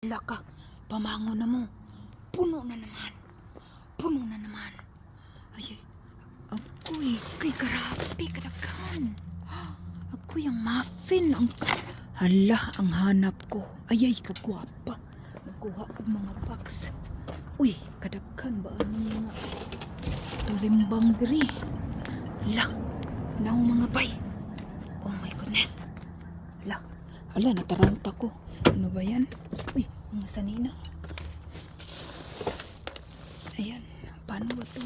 Wala ka, pamango na mo. Puno na naman. Puno na naman. Ay. Ako'y, kay karapi, kadaghan. Ako'y ang muffin. Ang... Hala, ang hanap ko. Ay, ay, kagwapa. Nagkuha ko mga box. Uy, kadaghan ba ang mga tulimbang diri? Hala, now mga bay. Oh my goodness. Hala, hala, nataranta ko. Ano ba yan? Uy, mga sanina. Ayan, paano ba to?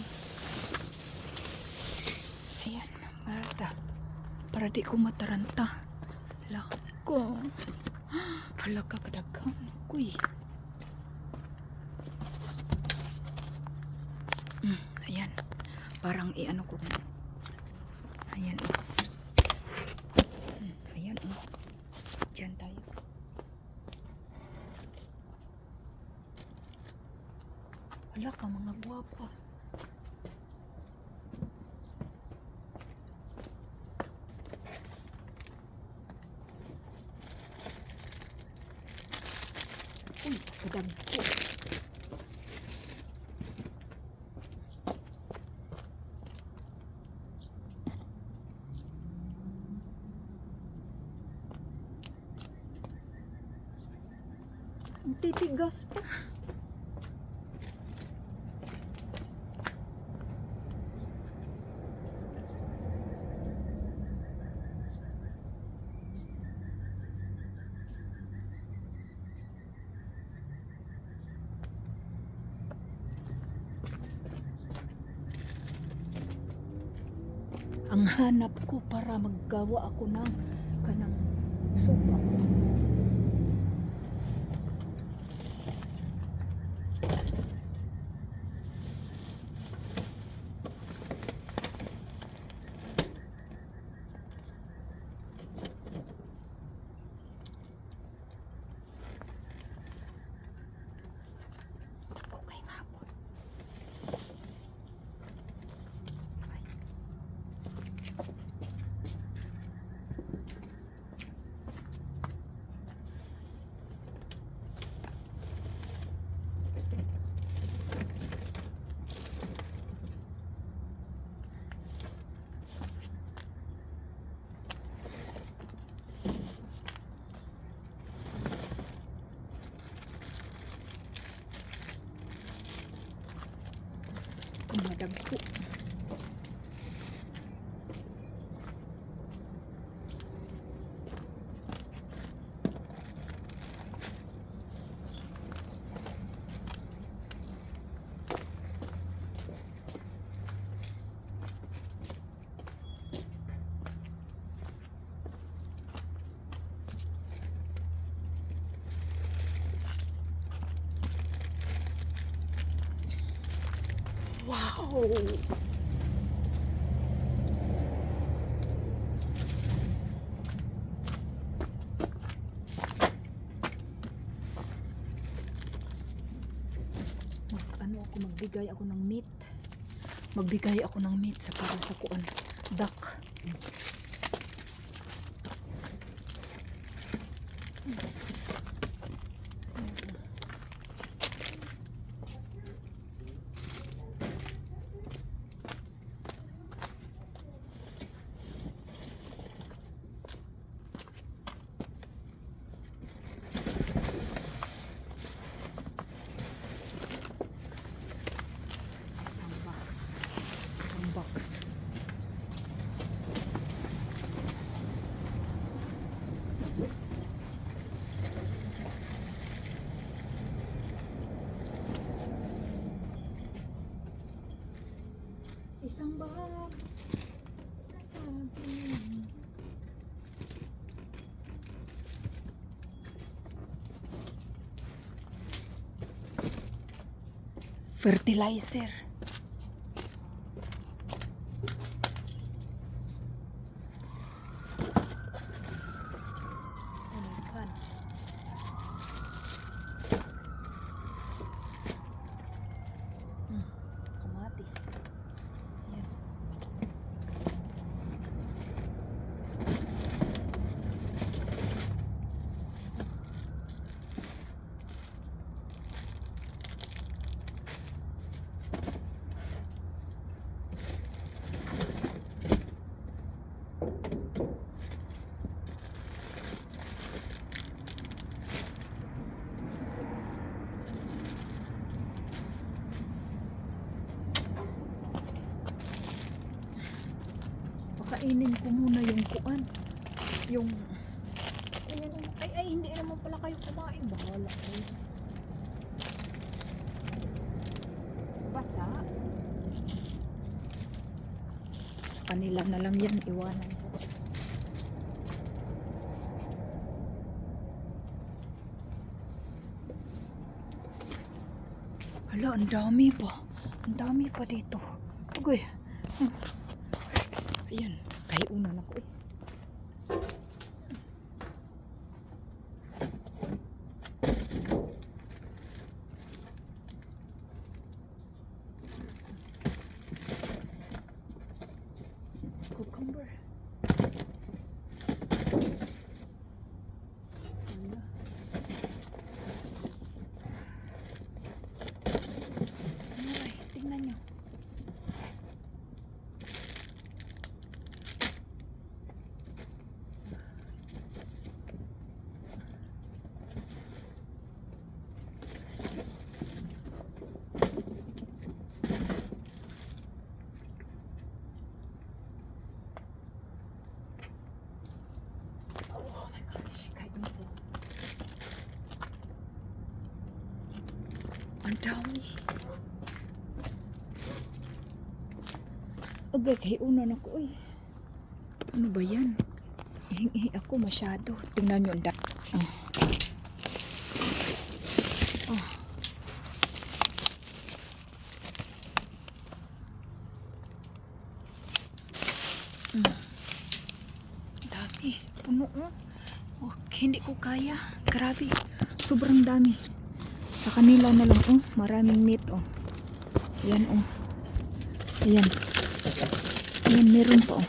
Ayan, marata. Para di ko mataranta. Hala ko. Hala ka kadaghan. Kuy. Mm, ayan. Parang i-ano ko. Ayan. oh. Mm, ayan. Oh. Diyan tayo. Hala ka mga guwapa. Uy, kadagko. Ang titigas pa. Ang hanap ko para maggawa ako ng kanang sopa. Kumadagko. Wow! Ano ako, magbigay ako ng meat. Magbigay ako ng meat sa para sa kuan. Duck. Isang box. Isang box. Isang box. Sabi. Fertilizer. Unikan. Hmm, kamatis. Yan. Kainin ko muna yung kuan. Yung... Ayan, ay, ay, hindi naman pala kayo kumain. Bahala kayo. Basa. Sa kanila na lang yan, iwanan ko. Hala, ang dami pa. Ang dami pa dito. Ugoy. Hmm. Ayan, kaya una na ko eh. Cucumber. Hala. Ay, tingnan nyo. Oh my gosh, kahit mo po. Ang dami. Agay, kay una na ko eh. Ano ba yan? Ihingi ako masyado. Tingnan nyo ang da. Ah. Mm. Dami. Puno oh. Oh, hindi ko kaya. Grabe. Sobrang dami. Sa kanila na lang oh. Maraming meat oh. Yan oh. Ayan. Ayan, meron pa oh.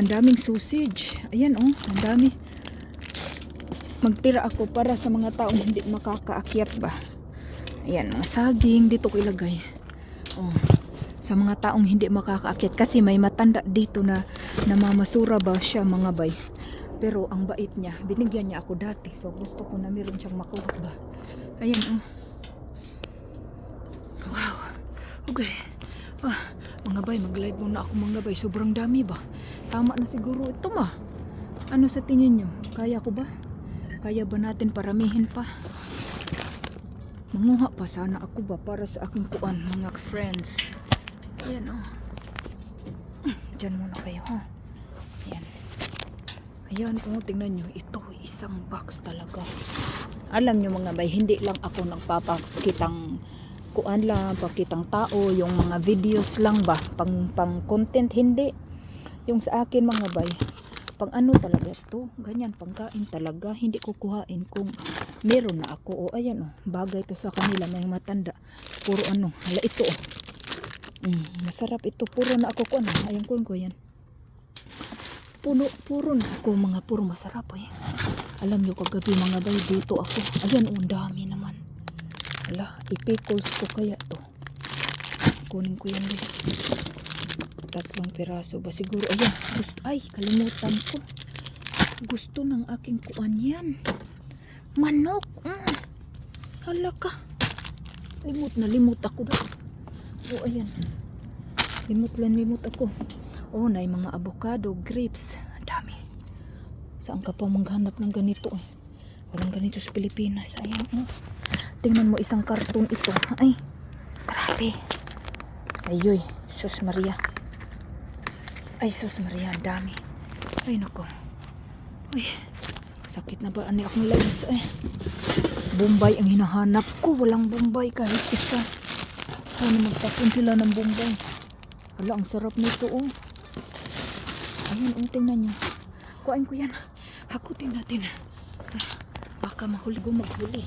Ang daming sausage. Ayan oh, ang dami. Magtira ako para sa mga taong hindi makakaakyat ba. Ayan, mga saging dito ko ilagay. Oh, sa mga taong hindi makakaakyat kasi may matanda dito na namamasura ba siya mga bay. Pero ang bait niya, binigyan niya ako dati. So gusto ko na meron siyang makuha ba. Ayan oh. Wow. Okay. Ah, mga bay, mag-live muna ako mga bay. Sobrang dami ba? Tama na siguro ito ma. Ano sa tingin nyo? Kaya ko ba? Kaya ba natin paramihin pa? Manguha pa sana ako ba para sa aking kuan mga friends. Ayan o. Oh. Diyan muna kayo ha. Ayan. Ayan o, oh, tingnan nyo. Ito, isang box talaga. Alam nyo mga bay, hindi lang ako nagpapakitang kuan lang, pakitang tao, yung mga videos lang ba, pang, pang content, hindi. Yung sa akin mga bay, pang ano talaga to, ganyan, pangkain talaga, hindi ko kuhain kung meron na ako, o ayan o, bagay to sa kanila, may matanda, puro ano, hala ito o, mm, masarap ito, puro na ako kuan, ayan kun ko yan, puno, puro na ako, mga puro masarap eh. Alam nyo kagabi mga bay, dito ako, ayan o, ang dami naman, Ala, ipikos ko kaya to. Kunin ko yan din. Tatlong piraso ba siguro? Ayan, gusto, ay, kalimutan ko. Gusto ng aking kuan yan. Manok. Mm. Hala ka. Limot na limot ako doon. O, ayan. Limot lang limot ako. Oh, na mga avocado, grapes. Dami. Saan ka pa maghanap ng ganito eh? Walang ganito sa Pilipinas. Ayan, oh. Tingnan mo isang karton ito. Ay, grabe. Ayoy, sus Maria. Ay, sus Maria, dami. Ay, nako. Uy, sakit na ba? Ano akong legs? Ay, Bombay ang hinahanap ko. Walang Bombay kahit isa. Sana magtapon sila ng Bombay. Hala, ang sarap nito, oh. Ayun, oh, tingnan nyo. Kuhain ko yan. Hakutin natin. Ah, baka mahuli ko maghuli.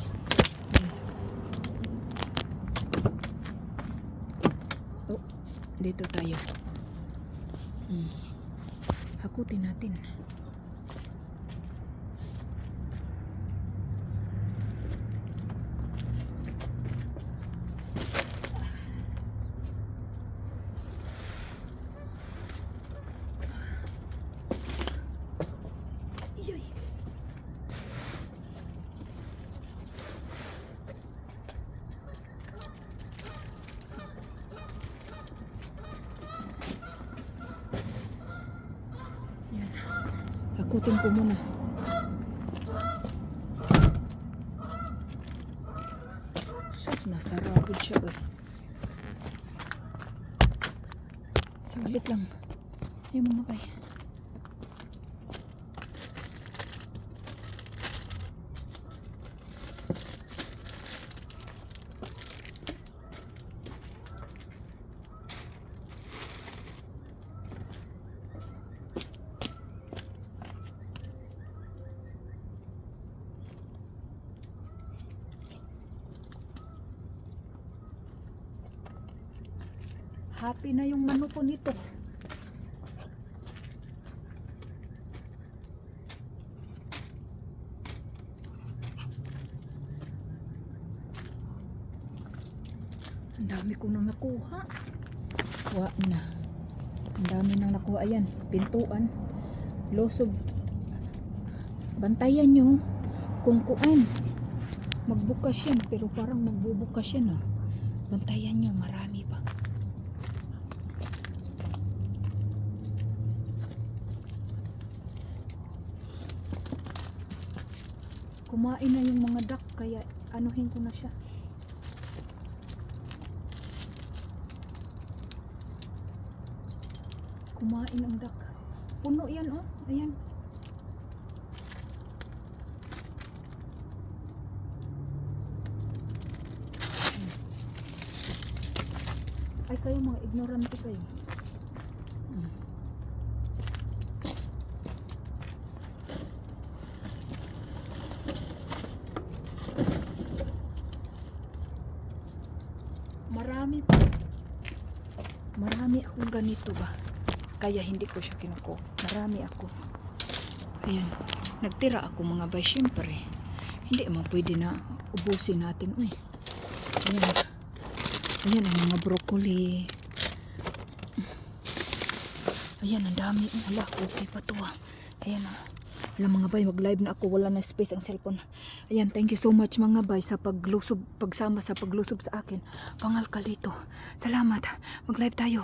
Oh, dito tayo. Hmm. Hakutin natin. Ikutin ko muna. Sus, nasarabod siya eh. Saglit lang. Yung mga bay. Happy na yung mano ko nito. Ang dami ko nang nakuha. Wa na. Ang dami nang nakuha. Ayan, pintuan. Losob. Bantayan nyo kung kuan. Magbukas yan, pero parang magbubukas yan ah. Bantayan nyo, marami pa. Kumain na yung mga duck, kaya anuhin ko na siya. Kumain ang duck. Puno yan oh, ayan. Ay kayo mga ignorante kayo. Mm. Marami pa. Marami akong ganito ba? Kaya hindi ko siya kinuko. Marami ako. Ayan. Nagtira ako mga bay. Siyempre. Hindi man pwede na ubusin natin. Uy. Ayan. Ayan ang mga broccoli. Ayan, ang dami. Wala, okay pa to ah. Ayan ah. Wala mga bay, mag-live na ako. Wala na space ang cellphone. Ayan, thank you so much mga bay sa paglusob, pagsama sa paglusob sa akin. Pangal ka dito. Salamat. Mag-live tayo.